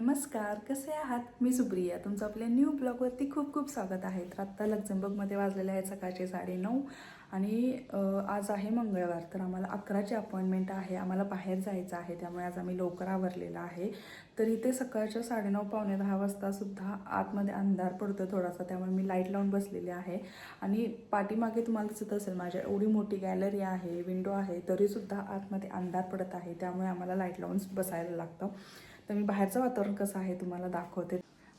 नमस्कार कसे आहात? मी सुप्रिया. तुमचं आपल्या न्यू ब्लॉगवरती खूप खूप स्वागत आहे. तर आत्ता लक्झमबर्गमध्ये वाजलेले आहे सकाळचे साडेनऊ आणि आज आहे मंगळवार. तर आम्हाला अकराची अपॉइंटमेंट आहे. आम्हाला बाहेर जायचं आहे. त्यामुळे आज आम्ही लवकर आवरलेला आहे. तर इथे सकाळच्या साडेनऊ पावणे दहा वाजतासुद्धा आतमध्ये अंधार पडतो थोडासा. त्यामुळे मी लाइट लावून बसलेली आहे. आणि पाठीमागे तुम्हाला दिसत असेल माझ्या एवढी मोठी गॅलरी आहे विंडो आहे तरीसुद्धा आतमध्ये अंधार पडत आहे. त्यामुळे आम्हाला लाइट लावून बसायला लागतं. तर मी बाहेरचं वातावरण कसं आहे तुम्हाला दाखवते.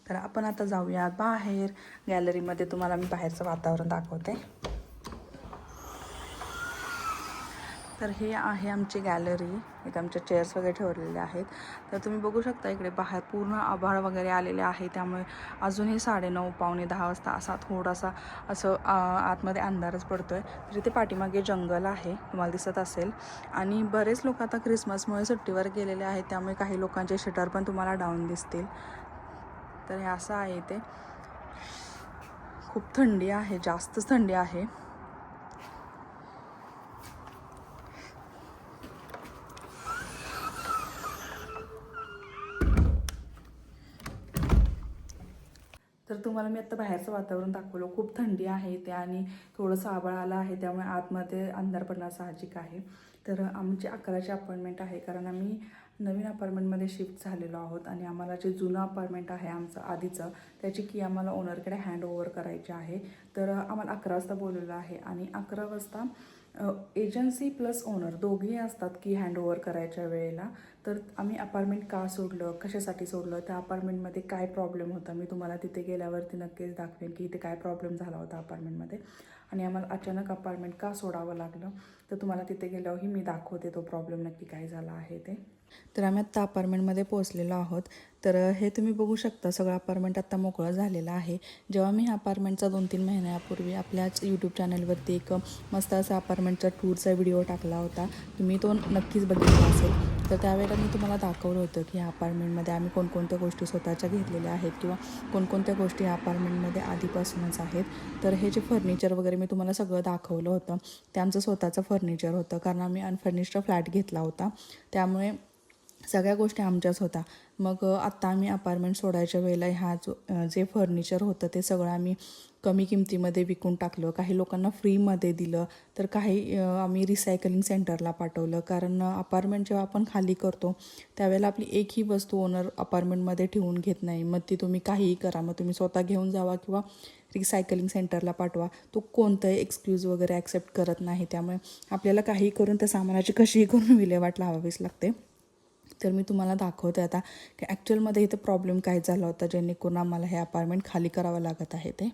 तर आपण आता जाऊया बाहेर. गॅलरीमध्ये तुम्हाला मी बाहेरचं वातावरण दाखवते. तर हे आहे आमची गॅलरी इथे आमच्या चेअर्स वगैरे ठेवलेल्या आहेत. तर तुम्ही बघू शकता इकडे बाहेर पूर्ण आभाळ वगैरे आलेले आहे. त्यामुळे अजूनही साडेनऊ पावणे दहा वाजता असा थोडासा असं आतमध्ये अंधारच पडतो आहे तर इथे पाठीमागे जंगल आहे तुम्हाला दिसत असेल. आणि बरेच लोक आता क्रिसमसमुळे सुट्टीवर गेलेले आहेत. त्यामुळे काही लोकांचे शटर पण तुम्हाला डाऊन दिसतील. तर हे असं आहे इथे. खूप थंडी आहे जास्तच थंडी आहे. तर तुम्हाला मी आता बाहेरचं वातावरण दाखवलं. खूप थंडी आहे इथे आणि थोडंसं आभाळ आलं आहे त्यामुळे आतमध्ये अंधार पडणं साहजिक आहे. तर आमची अकराची अपॉइंटमेंट आहे कारण आम्ही नवीन अपार्टमेंटमध्ये शिफ्ट झालेलो आहोत आणि आम्हाला जे जुनं अपार्टमेंट आहे आमचं आधीचं त्याची की आम्हाला ओनरकडे हँड ओव्हर करायची आहे. तर आम्हाला अकरा वाजता बोलवलं आहे आणि अकरा वाजता एजन्सी प्लस ओनर दोघेही असतात की हँडओव्हर करायच्या वेळेला. तर आम्ही अपार्टमेंट का सोडलं? कशासाठी सोडलं? त्या अपार्टमेंटमध्ये काय प्रॉब्लेम होता? मी तुम्हाला तिथे गेल्यावरती नक्कीच दाखवेन की इथे काय प्रॉब्लेम झाला होता अपार्टमेंटमध्ये आणि आम्हाला अचानक अपार्टमेंट का सोडावं लागलं? तर तुम्हाला तिथे गेल्यावरही मी दाखवते तो प्रॉब्लेम नक्की काय झाला आहे ते. तर आम्ही आत्ता अपार्टमेंटमध्ये पोहोचलेलो आहोत. तर हे तुम्ही बघू शकता सगळं अपार्टमेंट आत्ता मोकळं झालेलं आहे. जेव्हा मी ह्या अपार्टमेंटचा दोन तीन महिन्यापूर्वी आपल्याच यूट्यूब चॅनलवरती एक मस्त असा अपार्टमेंटचा टूरचा व्हिडिओ टाकला होता. तुम्ही तो नक्कीच बघितला असेल. तर त्यावेळेला मी तुम्हाला दाखवलं होतं की ह्या अपार्टमेंटमध्ये आम्ही कोणकोणत्या गोष्टी स्वतःच्या घेतलेल्या आहेत किंवा कोणकोणत्या गोष्टी ह्या अपार्टमेंटमध्ये आधीपासूनच आहेत. तर हे जे फर्निचर वगैरे मी तुम्हाला सगळं दाखवलं होतं त्यांचं स्वतःचं फर्निचर होतं. कारण आम्ही अनफर्निश्ड फ्लॅट घेतला होता. त्यामुळे सगळ्या गोष्टी आमच्याच होत्या मग आत्ता आम्ही अपार्टमेंट सोडायच्या वेळेला ह्या जो जे फर्निचर होतं ते सगळं आम्ही कमी किमतीमध्ये विकून टाकलं. काही लोकांना फ्रीमध्ये दिलं. तर काही आम्ही रिसायकलिंग सेंटरला पाठवलं. कारण अपार्टमेंट जेव्हा आपण खाली करतो त्यावेळेला आपली एकही वस्तू ओनर अपार्टमेंटमध्ये ठेवून घेत नाही. मग ती तुम्ही काहीही करा. मग तुम्ही स्वतः घेऊन जावा किंवा रिसायकलिंग सेंटरला पाठवा. तो कोणताही एक्सक्यूज वगैरे ॲक्सेप्ट करत नाही. त्यामुळे आपल्याला काही करून त्या सामानाची कशीही करून विल्हेवाट लावावीच लागते. तर मी तुम्हाला दाखवते आता की ॲक्च्युअलमध्ये इथे प्रॉब्लेम काय झाला होता जेणेकरून आम्हाला हे अपार्टमेंट खाली करावं लागत आहे ते.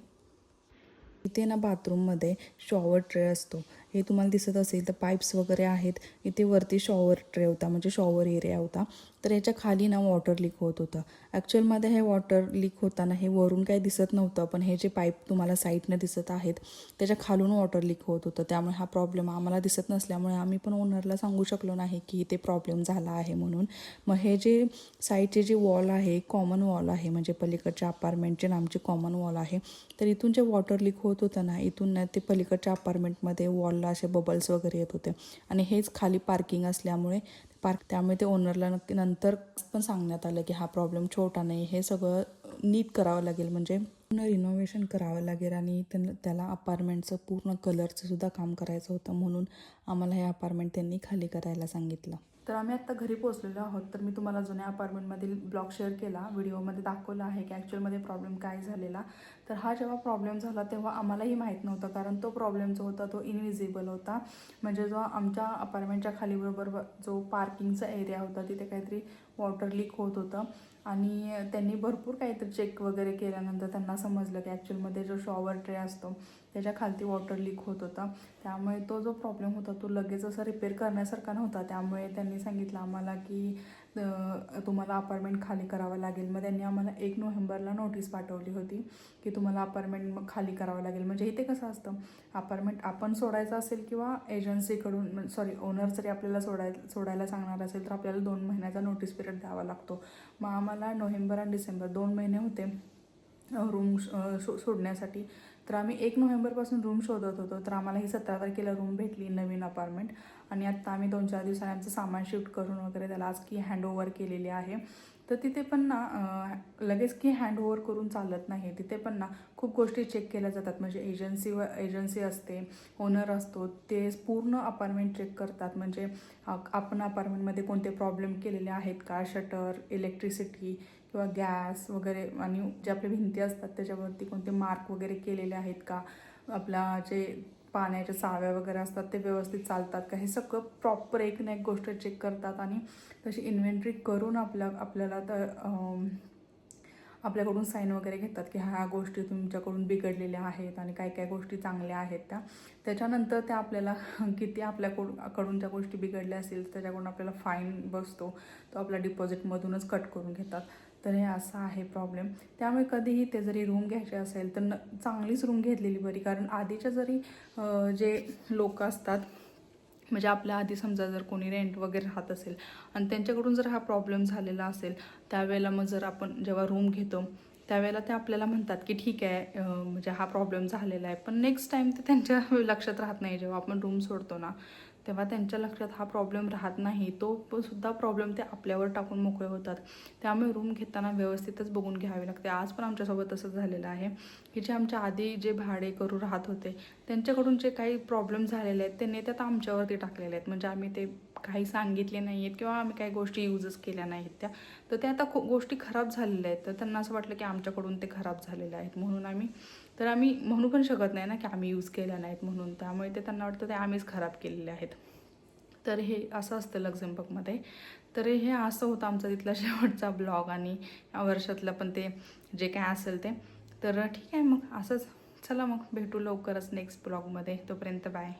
इथे ना बाथरूममध्ये शॉवर ट्रे असतो. हे तुम्हाला दिसत असेल तर पाईप्स वगैरे आहेत. इथे वरती शॉवर ट्रे होता म्हणजे शॉवर एरिया होता. तर याच्या खाली ना वॉटर लीक होत होतं. ॲक्च्युअलमध्ये हे वॉटर लीक होताना हे वरून काही दिसत नव्हतं पण हे जे पाईप तुम्हाला साईडनं दिसत आहेत त्याच्या खालून वॉटर लीक होत होतं. त्यामुळे हा प्रॉब्लेम आम्हाला दिसत नसल्यामुळे आम्ही पण ओनरला सांगू शकलो नाही की इथे प्रॉब्लेम झाला आहे म्हणून. मग हे जे साईडचे जे वॉल आहे कॉमन वॉल आहे म्हणजे पलीकडच्या अपार्टमेंटचे नामचे कॉमन वॉल आहे तर इथून जे वॉटर लीक होत होतं ना इथून ना ते पलीकडच्या अपार्टमेंटमध्ये वॉलला असे बबल्स वगैरे येत होते. आणि हेच खाली पार्किंग असल्यामुळे पार्क त्यामुळे ते ओनरला नक्की नंतर पण सांगण्यात आलं की हा प्रॉब्लेम छोटा नाही. हे सगळं नीट करावं लागेल. म्हणजे पूर्ण रिनोव्हेशन करावं लागेल आणि त्यांना त्याला अपार्टमेंटचं पूर्ण कलरचं सुद्धा काम करायचं होतं म्हणून आम्हाला हे अपार्टमेंट त्यांनी खाली करायला सांगितलं. तर आम्ही आत्ता घरी पोहोचलेलो आहोत. तर मी तुम्हाला जुन्या अपार्टमेंटमधील ब्लॉग शेअर केला. व्हिडिओमध्ये दाखवला आहे की ॲक्च्युअलमध्ये प्रॉब्लेम काय झालेला. तर हा जेव्हा प्रॉब्लेम झाला तेव्हा आम्हालाही माहीत नव्हतं. कारण तो प्रॉब्लेम जो होता तो इनविजिबल होता. म्हणजे जो आमच्या अपार्टमेंटच्या खाली बरोबर जो पार्किंगचा एरिया होता तिथे काहीतरी वॉटर लीक होत होतं. आणि त्यांनी भरपूर काहीतरी चेक वगैरे केल्यानंतर त्यांना समजलं की ॲक्च्युअलमध्ये जो शॉवर ट्रे असतो त्याच्या खालती वॉटर लीक होत होता. त्यामुळे तो जो प्रॉब्लेम होता तो लगेच असा रिपेअर करण्यासारखा नव्हता. त्यामुळे त्यांनी सांगितलं आम्हाला की तुम्हाला अपार्टमेंट खाली करावं लागेल. मग त्यांनी आम्हाला एक नोव्हेंबरला नोटीस पाठवली होती की तुम्हाला अपार्टमेंट मग खाली करावं लागेल. म्हणजे इथे कसं असतं अपार्टमेंट आपण सोडायचं असेल किंवा एजन्सीकडून सॉरी ओनर जरी आपल्याला सोडाय सोडायला सांगणार असेल तर आपल्याला दोन महिन्याचा नोटीस पिरियड द्यावा लागतो. मग आम्हाला नोव्हेंबर आणि डिसेंबर दोन महिने होते रूम सो सोडण्यासाठी. तर आम्ही एक नोव्हेंबरपासून रूम शोधत होतो. तर आम्हाला ही सतरा तारखेला रूम भेटली नवीन अपार्टमेंट आणि आत्ता आम्ही दोन चार दिवसांनी आमचं सामान शिफ्ट करून वगैरे त्याला आज की हँडओव्हर केलेली आहे. तर तिथे पण ना लगेच की हँड ओव्हर करून चालत नाही. तिथे पण ना खूप गोष्टी चेक केल्या जातात. म्हणजे एजन्सी व एजन्सी असते ओनर असतो ते पूर्ण अपार्टमेंट चेक करतात. म्हणजे आपण अपार्टमेंटमध्ये कोणते प्रॉब्लेम केलेले आहेत का? शटर इलेक्ट्रिसिटी किंवा गॅस वगैरे आणि जे आपल्या भिंती असतात त्याच्यावरती कोणते मार्क वगैरे केलेले आहेत का? आपला जे पाण्याच्या चाव्या वगैरे असतात ते व्यवस्थित चालतात का? हे सगळं प्रॉपर एक ना एक गोष्ट चेक करतात आणि तशी इन्व्हेंट्री करून आपल्या आपल्याला तर आपल्याकडून साईन वगैरे घेतात की ह्या गोष्टी तुमच्याकडून बिघडलेल्या आहेत आणि काय काय गोष्टी चांगल्या आहेत त्या. त्याच्यानंतर त्या आपल्याला किती आपल्याकडून ज्या गोष्टी बिघडल्या असतील त्याच्याकडून आपल्याला फाईन बसतो. तो आपल्या डिपॉझिटमधूनच कट करून घेतात. तर हे असं आहे प्रॉब्लेम त्यामुळे कधीही ते जरी रूम घ्यायचे असेल तर न चांगलीच रूम घेतलेली बरी. कारण आधीच्या जरी जे लोक असतात म्हणजे आपल्या आधी समजा जर कोणी रेंट वगैरे राहत असेल आणि त्यांच्याकडून जर हा प्रॉब्लेम झालेला असेल त्यावेळेला मग जर आपण जेव्हा रूम घेतो त्यावेळेला ते आपल्याला म्हणतात की ठीक आहे म्हणजे हा प्रॉब्लेम झालेला आहे. पण नेक्स्ट टाईम ते त्यांच्या लक्षात राहत नाही जेव्हा आपण रूम सोडतो ना. तेव्हा त्यांच्या लक्षात हा प्रॉब्लेम राहत नाही. तो पण सुद्धा प्रॉब्लेम ते आपल्यावर टाकून मोकळे होतात. त्यामुळे रूम घेताना व्यवस्थितच बघून घ्यावे लागते. आज पण आमच्यासोबत तसंच झालेलं आहे की जे आमच्या आधी जे भाडे करू राहत होते त्यांच्याकडून जे काही प्रॉब्लेम झालेले आहेत त्यांनी त्यात आमच्यावरती टाकलेले आहेत. म्हणजे आम्ही ते काही सांगितले नाही आहेत किंवा आम्ही काही गोष्टी यूजच केल्या नाहीत त्या. तर त्या आता खूप गोष्टी खराब झालेल्या आहेत. तर त्यांना असं वाटलं की आमच्याकडून ते खराब झालेले आहेत. म्हणून आम्ही तर आम्ही म्हणू पण शकत नाही ना की आम्ही यूज केल्या नाहीत म्हणून. त्यामुळे ते त्यांना वाटतं ते आम्हीच खराब केलेले आहेत. तर हे असं असतं लक्झेम्बर्गमध्ये. तर हे असं होतं आमचा तिथला शेवटचा ब्लॉग आणि या वर्षातलं पण ते जे काय असेल ते. तर ठीक आहे मग. असंच. चला मग. भेटू लवकरच नेक्स्ट ब्लॉगमध्ये. तोपर्यंत बाय